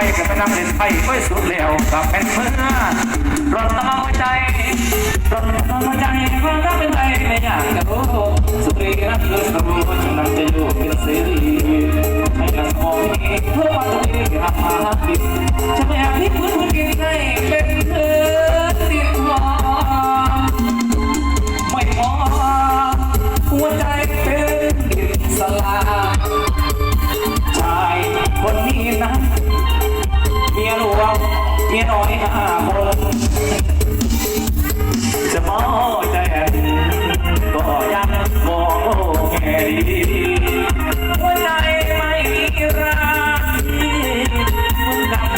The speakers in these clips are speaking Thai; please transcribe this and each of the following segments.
นำเล่นไพ่ก็สุดแล้วกับเป็นเมื่อรถตามหัวใจรถตามหัวใจว่าถ้าเป็นไปไม่อยากจะรู้สุรีรักเธอสรู้ฉันนั้นจะอยู่เป็นเสรีให้กับสมองนี้เพื่อวันนี้ทำมาหากินฉันอยากที่คุณกินให้เป็นเธอติดหอมไม่พอหัวใจเป็นอิสลามชายคนนี้นะ เมียน้อยห้าคนจะมอใจแอนก็ยังมองแง่ดีหัวใจไม่มีรักเหมือนกับ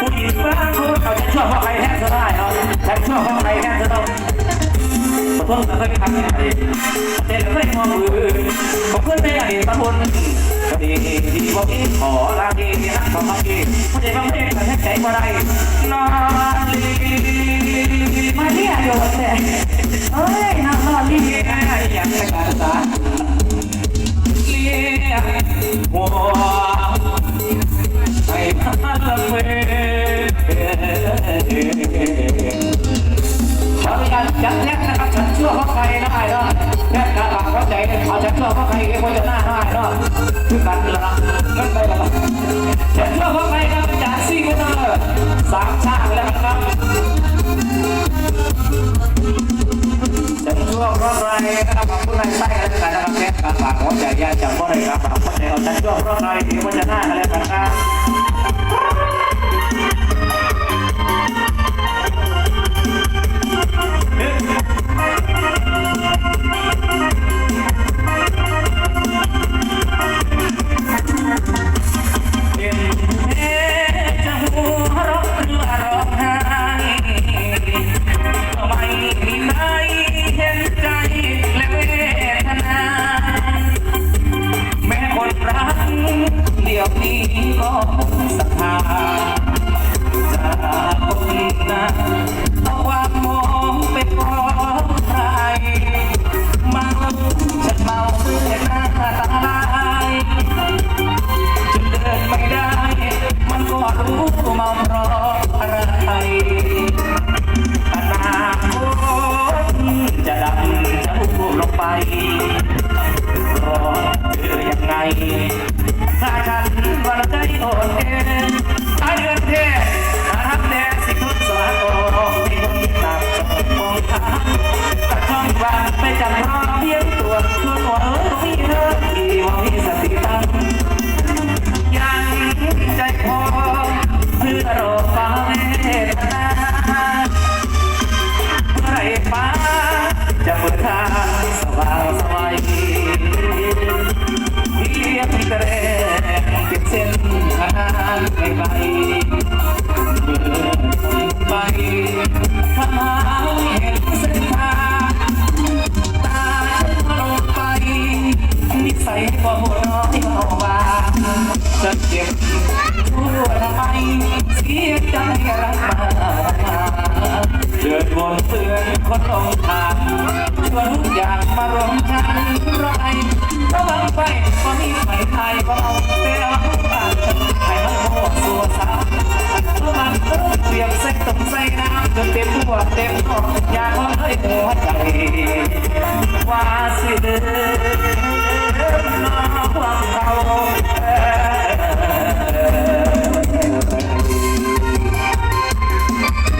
ผู้หญิงบางคนเขาจะชอบเพราใครแทบจะได้เอาฉันชอบเพราใครแทบจะต้องขอโทษนะเคยทำยังไงเด็กเคยมองมือผมเพื่อนไม่อยากเห็นตะบนก็ดีดีบอกอีขอลาดีนะขอมาดีไม่ได้บางเยนางนอนรีบอยากจะการสาเลี้ยหัวให้มันละเมขออนุญาตจัดแยกนะครับฉันช่วเพราใครได้เนาะแยกการปากเข้าใจเอาฉันช่วเพราใครเองว่าจะหน้าได้เนาะคือกันละ นะครับขอบคุณนายไส้กันแล้วกันนะครับแยกการปากเข้าใจแยาจากบ่ได้ครับปากเขาใจเอาจะช่วยเพราะใครเองว่าจะหน้ากันแล้วกันครับ พุ่ คนลงทางชวนทุกอย่างมารวมกันไรเพระวังไปก็มีไฟไทยเบาแต่เอาบ้านให้มันโหดตัวสาเพราะมันเปรียบใส่ตรงใส่น้ำจนเต็มหัวเต็มท้องอยากให้หัวใจว่าสิเดิ